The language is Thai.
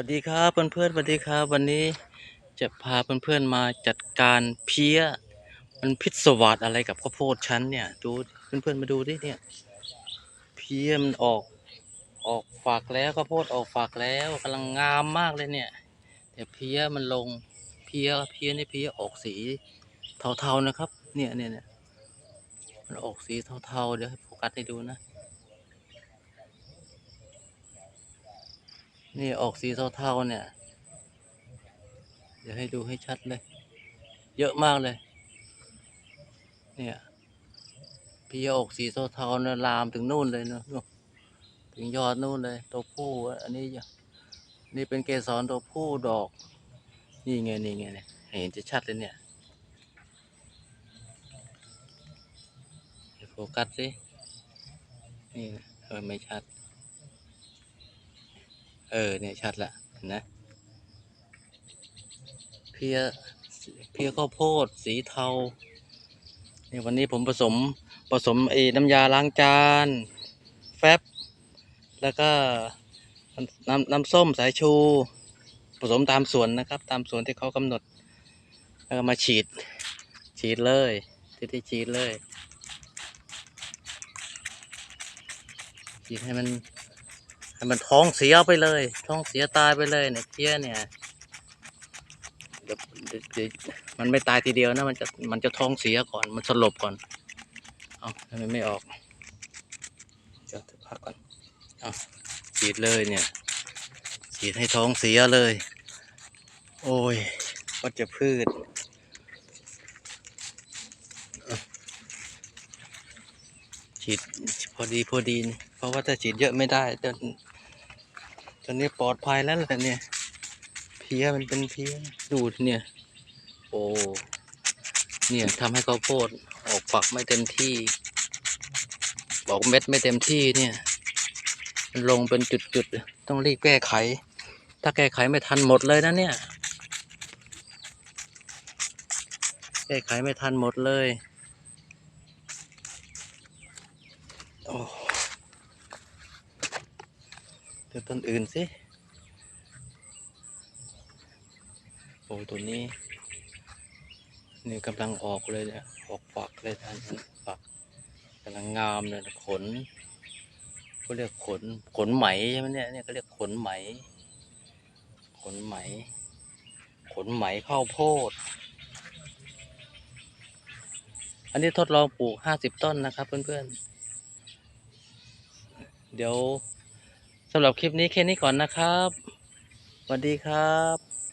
วัสดีครับเพื่อนๆสวัสดีครับ วันนี้จะพาเพื่อนๆมาจัดการเพี้ย มันพิษสวัสดอะไรกับข้าวโพดชั้นเนี่ยดูเพื่อนๆมาดูดิเนี่ย เพี้ยมันออกออกฝักแล้วข้าวโพดออกฝักแล้วกำลังงามมากเลยเนี่ย แต่เพี้ยมันลงเพี้ยเพี้ยนี่เพี้ยออกสีเทาๆนะครับ เนี่ยเนี่ยเนี่ยมันออกสีเทาๆเดี๋ยวให้โฟกัสให้ดูนะ นี่ออกสีเทาๆเนี่ย เดี๋ยวให้ดูให้ชัดเลย เยอะมากเลย เนี่ยพี่ออกสีเทาๆเนี่ยลามถึงนู่นเลยเนอะถึงยอดนู่นเลย ตัวผู้อันนี้อย่านี่เป็นเกสรตัวผู้ดอก นี่ไงนี่ไงเนี่ยเห็นจะชัดเลยเนี่ยโฟกัสสินี่เออไม่ชัด เออเนี่ยชัดละเห็นนะเพียเพียข้าวโพดสีเทาเนี่ยวันนี้ผมผสมผสมไอ้น้ำยาล้างจาน แฟบ แล้วก็น้ำน้ำส้มสายชู ผสมตามส่วนนะครับ ตามส่วนที่เขากำหนดแล้วก็มาฉีด ฉีดเลยที่ที่ฉีดเลย ฉีดให้มัน ให้มันท้องเสียไปเลย ท้องเสียตายไปเลยเนี่ยเพี้ยเนี่ยเดี๋ยวเด็ดมันไม่ตายทีเดียวนะ มันจะมันจะท้องเสียก่อนมันสลบก่อน เอาทำไมไม่ออกเดี๋ยวพักก่อนเอาฉีดเลยเนี่ยฉีดให้ท้องเสียเลย โอ้ยวัชพืชเอฉีดพอดีพอดีนี่ เพราะว่าถ้าฉีดเยอะไม่ได้ตอนตอนนี้ปลอดภัยแล้วแหละเนี่ย เพี้ยมันเป็นเพี้ยดูดเนี่ย โอ้เนี่ยทำให้ข้าวโพดออกฝักไม่เต็มที่ ออกเม็ดไม่เต็มที่เนี่ย มันลงเป็นจุดๆ ต้องรีบแก้ไข ถ้าแก้ไขไม่ทันหมดเลยนะเนี่ย แก้ไขไม่ทันหมดเลย โอ้เดี๋ยวต้นอื่นสิโอ้ตัวนี้นี่กำลังออกเลยเนี่ยออกฝักเลยท่านฝักกำลังงามเลยนะขนเขาเรียกขนขนไหมใช่ไหมเนี่ยเนี่ยเขาเรียกขนไหม ขนไหม ขนไหมข้าวโพด อันนี้ทดลองปลูกห้าสิบต้นนะครับเพื่อนๆเดี๋ยว สำหรับคลิปนี้แค่นี้ก่อนนะครับสวัสดีครับ